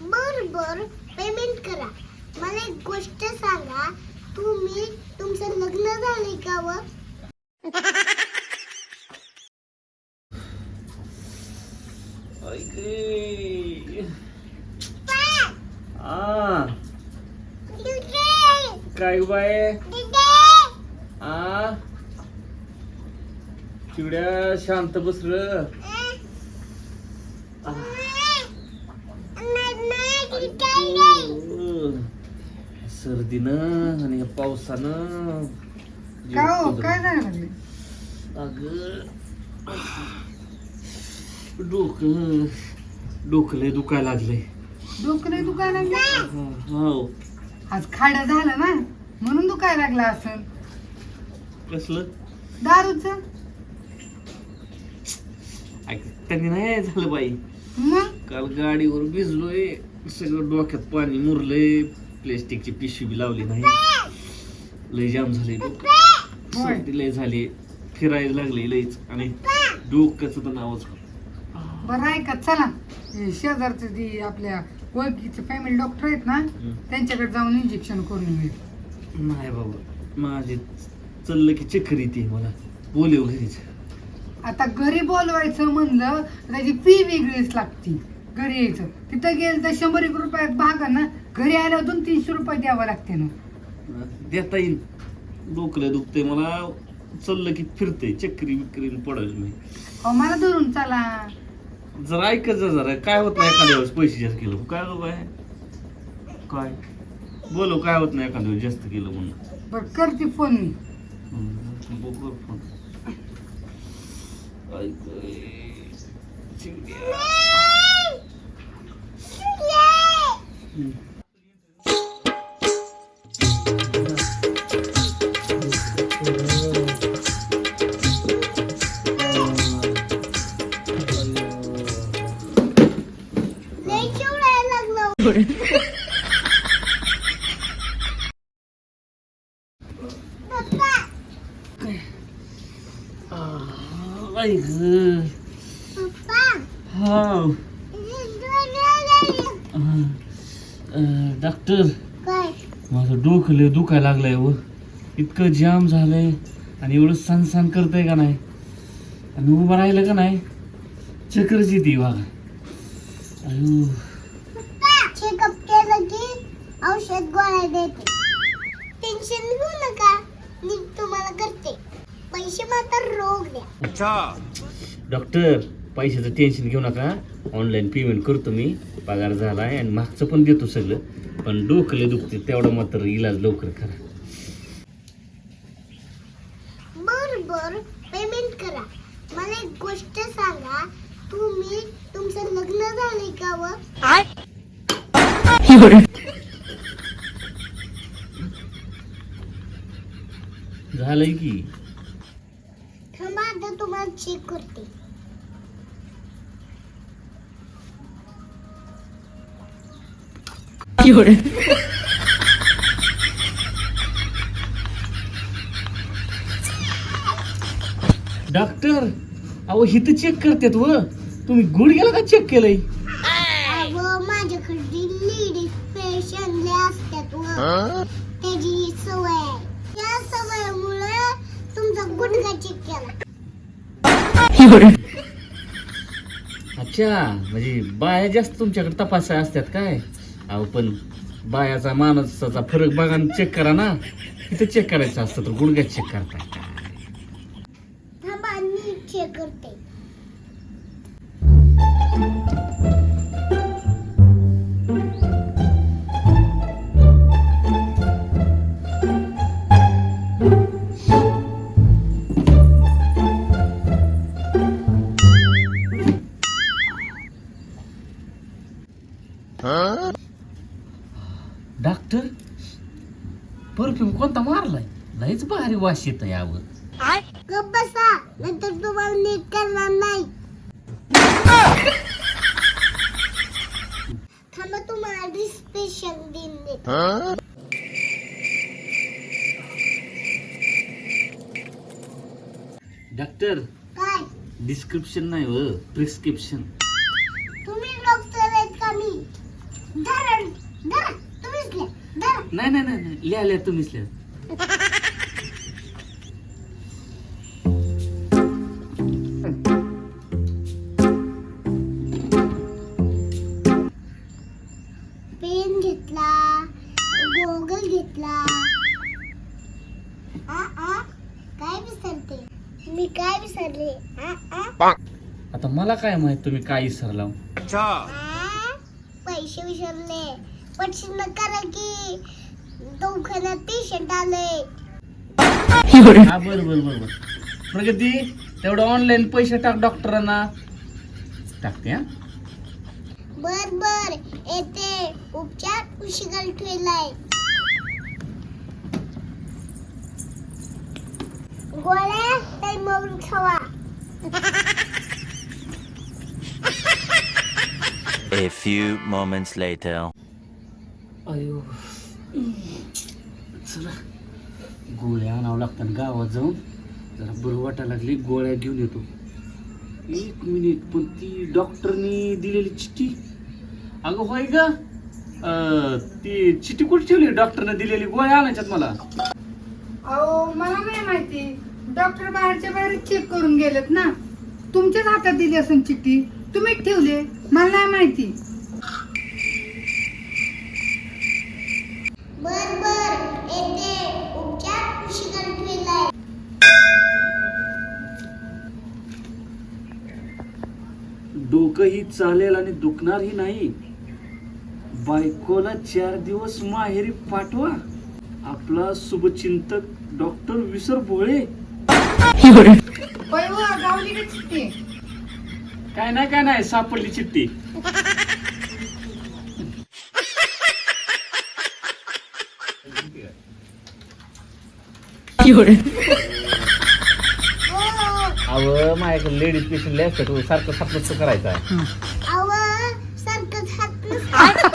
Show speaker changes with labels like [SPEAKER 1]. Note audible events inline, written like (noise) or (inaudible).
[SPEAKER 1] बर बर पेमेंट करा. मला एक गोष्ट सांगा तुम्ही तुमचं लग्न झाले का व?
[SPEAKER 2] आ. काय बाय? आ. चिवड्या शांत बस सर्दीनं आणि या पावसानं
[SPEAKER 3] काय हो. काय झालं लागले
[SPEAKER 2] अगं डोकं डोकं लय दुखायला लागलंय.
[SPEAKER 3] डोकं नाही दुखायला लागलं
[SPEAKER 2] हो
[SPEAKER 3] आज खाडं झालं ना म्हणून दुखायला लागला असं
[SPEAKER 2] कसलं?
[SPEAKER 3] दारूच?
[SPEAKER 2] अगं, त्यांनी नाही झालं बाई.
[SPEAKER 3] मग?
[SPEAKER 2] काल गाडीवर भिजलोय सगळं डोक्यात पाणी मुरलंय. प्लॅस्टिकची पिशवी बी लावली नाही. लय जाम झाले. सर्दी लय झाली. फिरायला लागले लयच आणि डोक्याचं तर नावच
[SPEAKER 3] बरं आहे का? चला. हे शेजारचे जी आपल्या ओळखीचे फॅमिली डॉक्टर आहेत ना त्यांच्याकडे जाऊन इंजेक्शन करून येईल
[SPEAKER 2] नाही बाबा. माझे चाललं की चक्कर येते मला. बोलव घरीच.
[SPEAKER 3] आता घरी बोलवायचं म्हणलं तर त्याची फी वेगळीच लागती. घरी यायचं. तिथं गेलं तर शंभर एक रुपयात भागा ना. घरी आल्यावर दोन तीनशे रुपये द्यावं लागते ना.
[SPEAKER 2] देता येईल. डोकं लय दुखतंय. मला चाललं की फिरतंय. चक्री बिक्री पडेल मी
[SPEAKER 3] अहो मला धरून चला.
[SPEAKER 2] जरा ऐकत जा जरा. काय होत नाही एखाद्या वेळेस पैसे जास्त केलं काय गं बाय काय? बोलो काय होत नाही एखाद्या वेळेस जास्त केलं म्हणून.
[SPEAKER 3] बरं करते फोन मी.
[SPEAKER 2] हम्म, बघू आपण. ऐक. हम्म. डॉक्टर
[SPEAKER 1] काय
[SPEAKER 2] माझं डोकं लय दुखायला लागलंय व. इतकं जाम झालंय. आणि एवढं सण सण करतंय का नाही? आणि उभं राहिलं का नाही? चक्करच येते बघा. अयो.
[SPEAKER 1] औषध गोळ्या देते. टेन्शन घेऊ नका. मी तुम्हाला करते. पैसे मात्र रोग द्या.
[SPEAKER 2] डॉक्टर पैशाचं टेन्शन घेऊ नका. ऑनलाईन पेमेंट करतो मी. पगार झालाय आणि मागचं पण देतो सगळं. पण डोकं लय दुखते तेवढं मात्र इलाज लवकर करा.
[SPEAKER 1] बर बर. पेमेंट करा. मला एक गोष्ट सांगा. तुम्ही तुमचं लग्न झाले का व? (laughs)
[SPEAKER 2] झालंय की.
[SPEAKER 1] थांबा आता तुम्हाला चेक करते.
[SPEAKER 2] डॉक्टर अहो हिथं चेक करतात व. तुम्ही गुडघ्याला का चेक केलंय?
[SPEAKER 1] अगं माझ्याकडे लेडीज पेशंट असतात व त्याची सवय आहे त्या सवयीमुळे तुमचा गुडघा चेक केला
[SPEAKER 2] अच्छा म्हणजे बाया जास्त तुमच्याकडे तपासाय असतात काय? अहो पण बायाचा माणसाचा फरक बघा चेक करा ना. इथं चेक करायचं असतं तर गुडघ्यात चेक करताय. डॉक्टर परफ्यूम कोणता मारलाय? लयच भारी वास येत यावर
[SPEAKER 1] गप बसा नंतर तुम्हाला नीट करणार नाही. थांबा तुम्हाला डिस्पेशन दिन देते
[SPEAKER 2] डॉक्टर
[SPEAKER 1] काय?
[SPEAKER 2] डिस्क्रिप्शन नाही व प्रिस्क्रिप्शन
[SPEAKER 1] तुम्ही डॉक्टर आहेत का मी
[SPEAKER 2] नाही नाही नाही नाही. लिहा लिहा तुम्हीच लिहा.
[SPEAKER 1] पेन घेतला गोगल घेतला. आ, आ, काय विसरते? मी काय विसरले? आ, आ,
[SPEAKER 2] आता मला काय माहीत तुम्ही काय विसरला?
[SPEAKER 1] पैसे विसरले. पटशील करा की. दवाखान्यात पेशंट आले
[SPEAKER 2] हा बर बर बर बर. प्रगती तेवढं ऑनलाईन पैसे टाक डॉक्टरांना टाकते हा?
[SPEAKER 1] बर बर. येते. उपचार उशिगल ठेवलाय. गोळ्या टाइमवर खावा.
[SPEAKER 4] A few moments later.
[SPEAKER 2] अयो. चला. गोळ्या आणावं लागतात गावात जाऊन जरा बरं वाटायला लागली गोळ्या घेऊन येतो. एक मिनिट पण ती डॉक्टरनी दिलेली चिठ्ठी. अगं होय ग? ती चिठ्ठी कुठे ठेवली डॉक्टरने दिलेली गोळ्या आणायच्यात मला.
[SPEAKER 3] अहो मला नाही माहिती. डॉक्टर बाहेरच्या बाहेर चेक करून गेलेत ना. तुमच्याच हातात दिली असून चिठ्ठी. तुम्हीच ठेवले मला नाही माहिती
[SPEAKER 1] बर बर येते उपचार उशिगल ठेवलाय
[SPEAKER 2] डोकंही चालेल आणि दुखणारही नाही. बायकोला चार दिवस माहेरी पाठवा. आपला शुभचिंतक डॉक्टर विसर भोळे.
[SPEAKER 3] हो,
[SPEAKER 2] काय नाही काय नाही सापडली चिठ्ठी.
[SPEAKER 1] हो
[SPEAKER 2] अव माझ्याकडे लेडीज पेशंट लय असतात सारखं सापडत करायचं आहे.